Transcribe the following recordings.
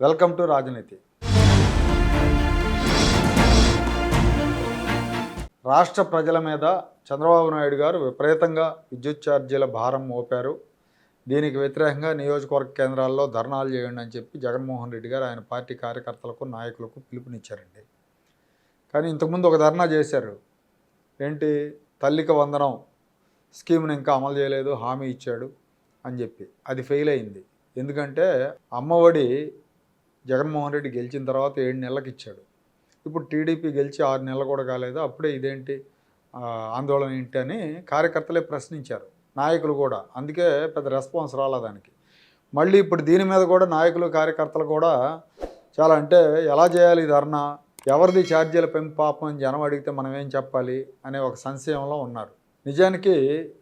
Welcome to రాజనీతి. రాష్ట్ర ప్రజల మీద చంద్రబాబు నాయుడు గారు విపరీతంగా విద్యుత్ ఛార్జీల భారం మోపారు. దీనికి వ్యతిరేకంగా నియోజకవర్గ కేంద్రాల్లో ధర్నాలు చేయండి అని చెప్పి జగన్మోహన్ రెడ్డి గారు ఆయన పార్టీ కార్యకర్తలకు నాయకులకు పిలుపునిచ్చారండి. కానీ ఇంతకుముందు ఒక ధర్నా చేశారు. ఏంటి? తల్లికి వందనం స్కీమ్ని ఇంకా అమలు చేయలేదు హామీ ఇచ్చాడు అని చెప్పి. అది ఫెయిల్ అయింది. ఎందుకంటే అమ్మఒడి జగన్మోహన్ రెడ్డి గెలిచిన తర్వాత ఏడు నెలలకు ఇచ్చాడు. ఇప్పుడు టీడీపీ గెలిచి ఆరు నెలలు కూడా కాలేదు. అప్పుడే ఇదేంటి? ఆందోళన ఏంటి అని కార్యకర్తలే ప్రశ్నించారు. నాయకులు కూడా. అందుకే పెద్ద రెస్పాన్స్ రాలేదానికి మళ్ళీ ఇప్పుడు దీని మీద కూడా నాయకులు కార్యకర్తలు కూడా చాలా అంటే ఎలా చేయాలి ధర్నా? ఎవరిది ఛార్జీల పెంపు పాపం అని జనం అడిగితే మనం ఏం చెప్పాలి? అనే ఒక సంశయంలో ఉన్నారు. నిజానికి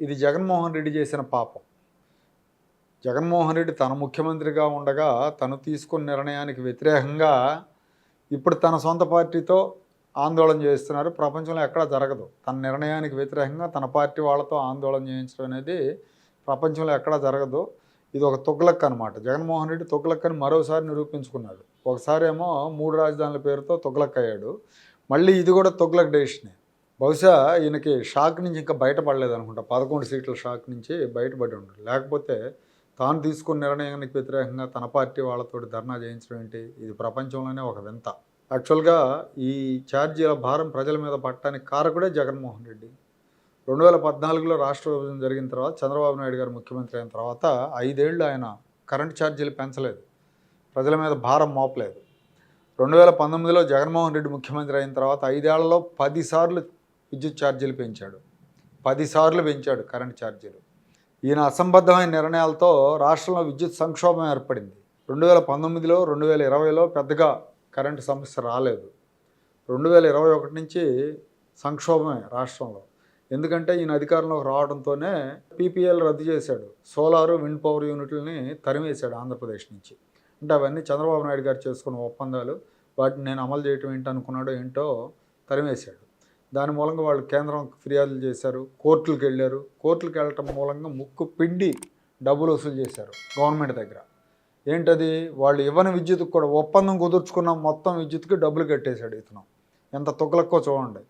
ఇది జగన్మోహన్ రెడ్డి చేసిన పాపం. జగన్మోహన్ రెడ్డి తన ముఖ్యమంత్రిగా ఉండగా తను తీసుకున్న నిర్ణయానికి వ్యతిరేకంగా ఇప్పుడు తన సొంత పార్టీతో ఆందోళన చేస్తున్నారు ప్రపంచంలో ఎక్కడా జరగదు. తన నిర్ణయానికి వ్యతిరేకంగా తన పార్టీ వాళ్ళతో ఆందోళన చేయించడం అనేది ప్రపంచంలో ఎక్కడా జరగదు. ఇది ఒక తొగ్లక్ అనమాట జగన్మోహన్ రెడ్డి తొగ్లక్ అని మరోసారి నిరూపించుకున్నాడు ఒకసారి ఏమో మూడు రాజధానుల పేరుతో తొగ్లక్ అయ్యాడు. మళ్ళీ ఇది కూడా తొగ్లక్ డెసిషనే. బహుశా ఈయనకి షాక్ నుంచి ఇంకా బయటపడలేదు అనుకుంటా. పదకొండు సీట్ల షాక్ నుంచి బయటపడి ఉంటాడు లేకపోతే తాను తీసుకున్న నిర్ణయానికి వ్యతిరేకంగా తన పార్టీ వాళ్ళతో ధర్నా చేయించడం ఏంటి? ఇది ప్రపంచంలోనే ఒక వింత. యాక్చువల్గా ఈ ఛార్జీల భారం ప్రజల మీద పట్టడానికి కారకుడే జగన్మోహన్ రెడ్డి. రెండు వేల పద్నాలుగులో రాష్ట్ర విభజన జరిగిన తర్వాత చంద్రబాబు నాయుడు గారు ముఖ్యమంత్రి అయిన తర్వాత ఐదేళ్ళు ఆయన కరెంట్ ఛార్జీలు పెంచలేదు. ప్రజల మీద భారం మోపలేదు. రెండు వేల పంతొమ్మిదిలో జగన్మోహన్ రెడ్డి ముఖ్యమంత్రి అయిన తర్వాత ఐదేళ్ళలో పదిసార్లు విద్యుత్ ఛార్జీలు పెంచాడు. పదిసార్లు పెంచాడు కరెంట్ ఛార్జీలు. ఈయన అసంబద్ధమైన నిర్ణయాలతో రాష్ట్రంలో విద్యుత్ సంక్షోభం ఏర్పడింది. రెండు వేల పంతొమ్మిదిలో రెండు వేల ఇరవైలో పెద్దగా కరెంటు సమస్య రాలేదు. రెండు వేల ఇరవై ఒకటి నుంచి సంక్షోభమే రాష్ట్రంలో. ఎందుకంటే ఈయన అధికారంలోకి రావడంతోనే పీపీఎల్ రద్దు చేశాడు. సోలారు విండ్ పవర్ యూనిట్లని తరిమేశాడు ఆంధ్రప్రదేశ్ నుంచి. అంటే అవన్నీ చంద్రబాబు నాయుడు గారు చేసుకున్న ఒప్పందాలు వాటిని నేను అమలు చేయటం ఏంటి అనుకున్నాడో ఏంటో తరిమేశాడు. దాని మూలంగా వాళ్ళు కేంద్రం ఫిర్యాదులు చేశారు కోర్టులకు వెళ్ళారు. కోర్టులకు వెళ్ళటం మూలంగా ముక్కు పిండి డబ్బులు వసూలు చేశారు గవర్నమెంట్ దగ్గర. ఏంటది? వాళ్ళు ఇవ్వని విద్యుత్కి కూడా ఒప్పందం కుదుర్చుకున్న మొత్తం విద్యుత్కి డబ్బులు కట్టేశాడు ఇతను. ఎంత తొక్కలక్కో చూడండి.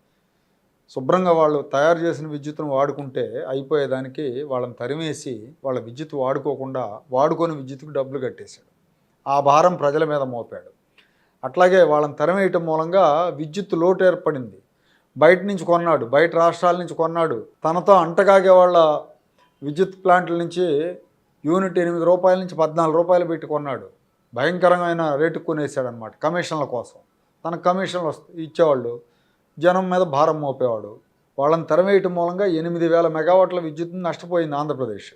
శుభ్రంగా వాళ్ళు తయారు చేసిన విద్యుత్తును వాడుకుంటే అయిపోయేదానికి వాళ్ళని తరిమేసి వాళ్ళ విద్యుత్ వాడుకోకుండా వాడుకొని విద్యుత్కి డబ్బులు కట్టేశాడు. ఆ భారం ప్రజల మీద మోపాడు. అట్లాగే వాళ్ళని తరిమేయటం మూలంగా విద్యుత్ లోటు ఏర్పడింది. బయట నుంచి కొన్నాడు బయట రాష్ట్రాల నుంచి కొన్నాడు. తనతో అంటగాగే వాళ్ళ విద్యుత్ ప్లాంట్ల నుంచి యూనిట్ ఎనిమిది రూపాయల నుంచి పద్నాలుగు రూపాయలు పెట్టి కొన్నాడు. భయంకరమైన రేటు కొనేసాడు అనమాట కమిషన్ల కోసం. తన కమిషన్లు వస్త- ఇచ్చేవాళ్ళు జనం మీద భారం మోపేవాడు. వాళ్ళని తరిమేయటం మూలంగా ఎనిమిది వేల మెగావాట్ల విద్యుత్ నష్టపోయింది ఆంధ్రప్రదేశ్.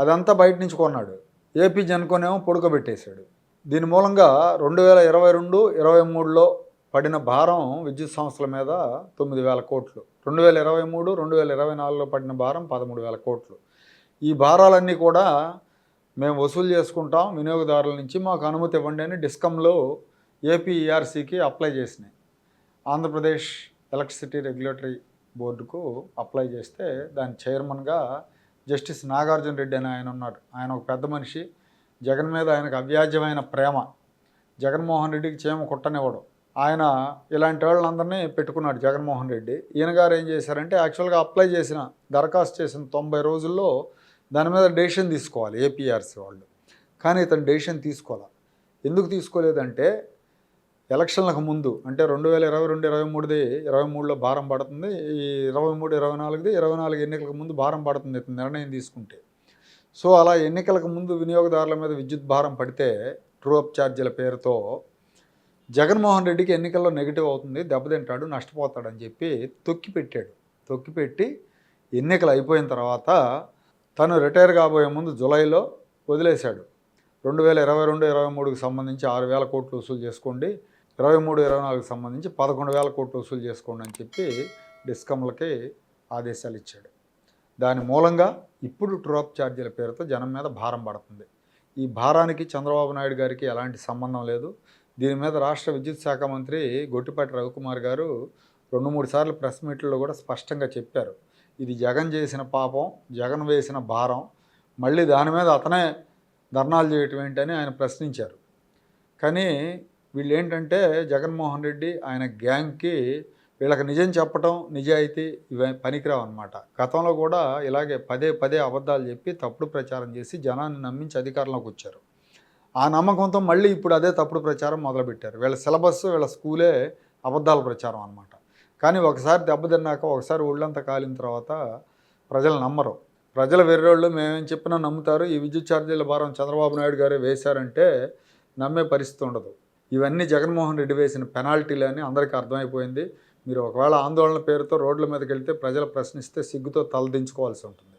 అదంతా బయట నుంచి కొన్నాడు. ఏపీ జనకోనేమో పొడుకబెట్టేశాడు. దీని మూలంగా రెండు వేల ఇరవై రెండు ఇరవై మూడులో పడిన భారం విద్యుత్ సంస్థల మీద తొమ్మిది వేల కోట్లు. రెండు వేల ఇరవై మూడు రెండు వేల ఇరవై నాలుగులో పడిన భారం పదమూడు వేల కోట్లు. ఈ భారాలన్నీ కూడా మేము వసూలు చేసుకుంటాం వినియోగదారుల నుంచి మాకు అనుమతి ఇవ్వండి అని డిస్కంలో ఏపీఈఆర్సీకి అప్లై చేసినాయి. ఆంధ్రప్రదేశ్ ఎలక్ట్రిసిటీ రెగ్యులేటరీ బోర్డుకు అప్లై చేస్తే దాని చైర్మన్గా జస్టిస్ నాగార్జున రెడ్డి అని ఆయన ఉన్నాడు. ఆయన ఒక పెద్ద మనిషి. జగన్ మీద ఆయనకు అవ్యాజ్యమైన ప్రేమ. జగన్మోహన్ రెడ్డికి చేమ కుట్టనివ్వడం. ఆయన ఇలాంటి వాళ్ళందరినీ పెట్టుకున్నాడు జగన్మోహన్ రెడ్డి. ఈయన గారు ఏం చేశారంటే యాక్చువల్గా అప్లై చేసిన దరఖాస్తు చేసిన తొంభై రోజుల్లో దాని మీద డెసిషన్ తీసుకోవాలి ఏపీఆర్సీ వాళ్ళు. కానీ ఇతను డెసిషన్ తీసుకోవాలి ఎందుకు తీసుకోలేదంటే ఎలక్షన్లకు ముందు అంటే రెండు వేల ఇరవై రెండు ఇరవై మూడుది ఇరవై మూడులో భారం పడుతుంది. ఈ ఇరవై మూడు ఇరవై నాలుగుది ఇరవై నాలుగు ఎన్నికలకు ముందు భారం పడుతుంది ఇతను నిర్ణయం తీసుకుంటే. సో అలా ఎన్నికలకు ముందు వినియోగదారుల మీద విద్యుత్ భారం పడితే ట్రూ అప్ ఛార్జీల పేరుతో జగన్మోహన్ రెడ్డికి ఎన్నికల్లో నెగిటివ్ అవుతుంది దెబ్బతింటాడు నష్టపోతాడని చెప్పి తొక్కిపెట్టాడు. తొక్కిపెట్టి ఎన్నికలు అయిపోయిన తర్వాత తను రిటైర్ కాబోయే ముందు జూలైలో వదిలేశాడు. రెండు వేల ఇరవై రెండు ఇరవై మూడుకి సంబంధించి ఆరు వేల కోట్లు వసూలు చేసుకోండి ఇరవై మూడు ఇరవై నాలుగుకి సంబంధించి పదకొండు వేల కోట్లు వసూలు చేసుకోండి అని చెప్పి డిస్కమ్లకి ఆదేశాలు ఇచ్చాడు. దాని మూలంగా ఇప్పుడు ట్రూఅప్ ఛార్జీల పేరుతో జనం మీద భారం పడుతుంది. ఈ భారానికి చంద్రబాబు నాయుడు గారికి ఎలాంటి సంబంధం లేదు. దీని మీద రాష్ట్ర విద్యుత్ శాఖ మంత్రి గొట్టిపాటి రవికుమార్ గారు రెండు మూడు సార్లు ప్రెస్ మీట్లో కూడా స్పష్టంగా చెప్పారు. ఇది జగన్ చేసిన పాపం జగన్ వేసిన భారం మళ్ళీ దాని మీద అతనే ధర్నాలు చేయటం ఏంటని ఆయన ప్రశ్నించారు. కానీ వీళ్ళు ఏంటంటే జగన్మోహన్ రెడ్డి ఆయన గ్యాంగ్కి వీళ్ళకి నిజం చెప్పటం నిజాయితీ ఇవి పనికిరావు అనమాట గతంలో కూడా ఇలాగే పదే పదే అబద్ధాలు చెప్పి తప్పుడు ప్రచారం చేసి జనాన్ని నమ్మించి అధికారంలోకి వచ్చారు. ఆ నమ్మకంతో మళ్ళీ ఇప్పుడు అదే తప్పుడు ప్రచారం మొదలుపెట్టారు. వీళ్ళ సిలబస్ వీళ్ళ స్కూలే అబద్ధాల ప్రచారం అనమాట కానీ ఒకసారి దెబ్బతిన్నాక ఒకసారి ఒళ్ళంతా కాలిన తర్వాత ప్రజలు నమ్మరు. ప్రజల వెర్రోళ్ళు మేమేం చెప్పినా నమ్ముతారు. ఈ విద్యుత్ ఛార్జీల భారం చంద్రబాబు నాయుడు గారే వేశారంటే నమ్మే పరిస్థితి ఉండదు. ఇవన్నీ జగన్మోహన్ రెడ్డి వేసిన పెనాల్టీలు అని అందరికీ అర్థమైపోయింది. మీరు ఒకవేళ ఆందోళన పేరుతో రోడ్ల మీదకి వెళ్తే ప్రజలు ప్రశ్నిస్తే సిగ్గుతో తలదించుకోవాల్సి ఉంటుంది.